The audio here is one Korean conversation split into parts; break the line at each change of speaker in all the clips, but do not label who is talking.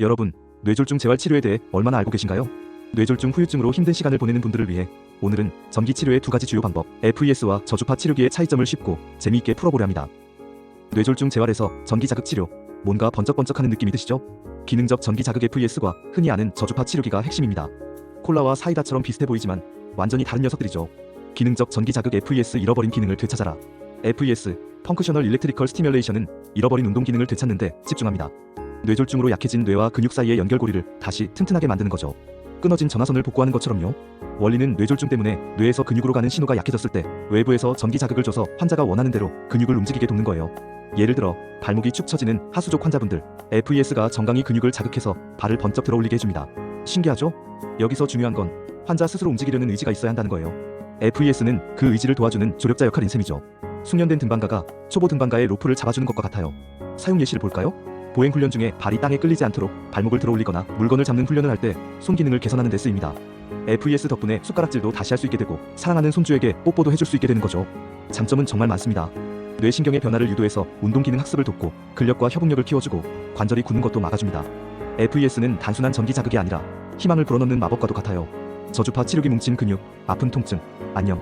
여러분, 뇌졸중 재활 치료에 대해 얼마나 알고 계신가요? 뇌졸중 후유증으로 힘든 시간을 보내는 분들을 위해 오늘은 전기 치료의 두 가지 주요 방법, FES와 저주파 치료기의 차이점을 쉽고 재미있게 풀어보려 합니다. 뇌졸중 재활에서 전기 자극 치료, 뭔가 번쩍번쩍하는 느낌이 드시죠? 기능적 전기 자극 FES과 흔히 아는 저주파 치료기가 핵심입니다. 콜라와 사이다처럼 비슷해 보이지만 완전히 다른 녀석들이죠. 기능적 전기 자극 FES 잃어버린 기능을 되찾아라. FES, 펑크셔널 일렉트리컬 스티뮬레이션은 잃어버린 운동 기능을 되찾는데 집중합니다. 뇌졸중으로 약해진 뇌와 근육 사이의 연결고리를 다시 튼튼하게 만드는 거죠. 끊어진 전화선을 복구하는 것처럼요. 원리는 뇌졸중 때문에 뇌에서 근육으로 가는 신호가 약해졌을 때 외부에서 전기 자극을 줘서 환자가 원하는 대로 근육을 움직이게 돕는 거예요. 예를 들어 발목이 축 처지는 하수족 환자분들 FES가 정강이 근육을 자극해서 발을 번쩍 들어올리게 해줍니다. 신기하죠? 여기서 중요한 건 환자 스스로 움직이려는 의지가 있어야 한다는 거예요. FES는 그 의지를 도와주는 조력자 역할인 셈이죠. 숙련된 등반가가 초보 등반가의 로프를 잡아주는 것과 같아요. 사용 예시를 볼까요? 보행 훈련 중에 발이 땅에 끌리지 않도록 발목을 들어 올리거나 물건을 잡는 훈련을 할 때 손 기능을 개선하는 데 쓰입니다. FES 덕분에 숟가락질도 다시 할 수 있게 되고 사랑하는 손주에게 뽀뽀도 해줄 수 있게 되는 거죠. 장점은 정말 많습니다. 뇌신경의 변화를 유도해서 운동 기능 학습을 돕고 근력과 협응력을 키워주고 관절이 굳는 것도 막아줍니다. FES는 단순한 전기 자극이 아니라 희망을 불어넣는 마법과도 같아요. 저주파 치료기 뭉친 근육, 아픈 통증, 안녕.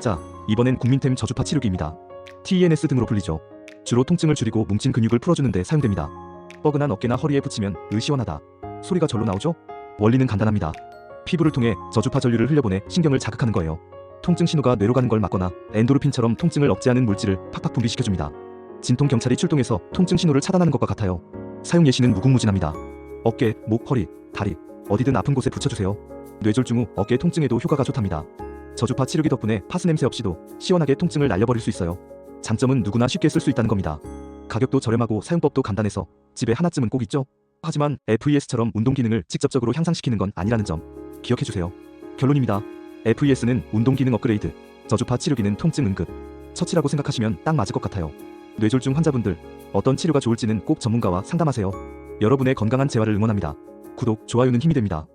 자, 이번엔 국민템 저주파 치료기입니다. TENS 등으로 불리죠. 주로 통증을 줄이고 뭉친 근육을 풀어주는 데 사용됩니다. 뻐근한 어깨나 허리에 붙이면 으시원하다. 소리가 절로 나오죠? 원리는 간단합니다. 피부를 통해 저주파 전류를 흘려보내 신경을 자극하는 거예요. 통증 신호가 뇌로 가는 걸 막거나 엔도르핀처럼 통증을 억제하는 물질을 팍팍 분비시켜줍니다. 진통 경찰이 출동해서 통증 신호를 차단하는 것과 같아요. 사용 예시는 무궁무진합니다. 어깨, 목, 허리, 다리 어디든 아픈 곳에 붙여주세요. 뇌졸중 후 어깨 통증에도 효과가 좋답니다. 저주파 치료기 덕분에 파스 냄새 없이도 시원하게 통증을 날려버릴 수 있어요. 장점은 누구나 쉽게 쓸 수 있다는 겁니다. 가격도 저렴하고 사용법도 간단해서 집에 하나쯤은 꼭 있죠. 하지만 FES처럼 운동 기능을 직접적으로 향상시키는 건 아니라는 점 기억해주세요. 결론입니다. FES는 운동 기능 업그레이드, 저주파 치료기는 통증 응급. 처치라고 생각하시면 딱 맞을 것 같아요. 뇌졸중 환자분들 어떤 치료가 좋을지는 꼭 전문가와 상담하세요. 여러분의 건강한 재활을 응원합니다. 구독, 좋아요는 힘이 됩니다.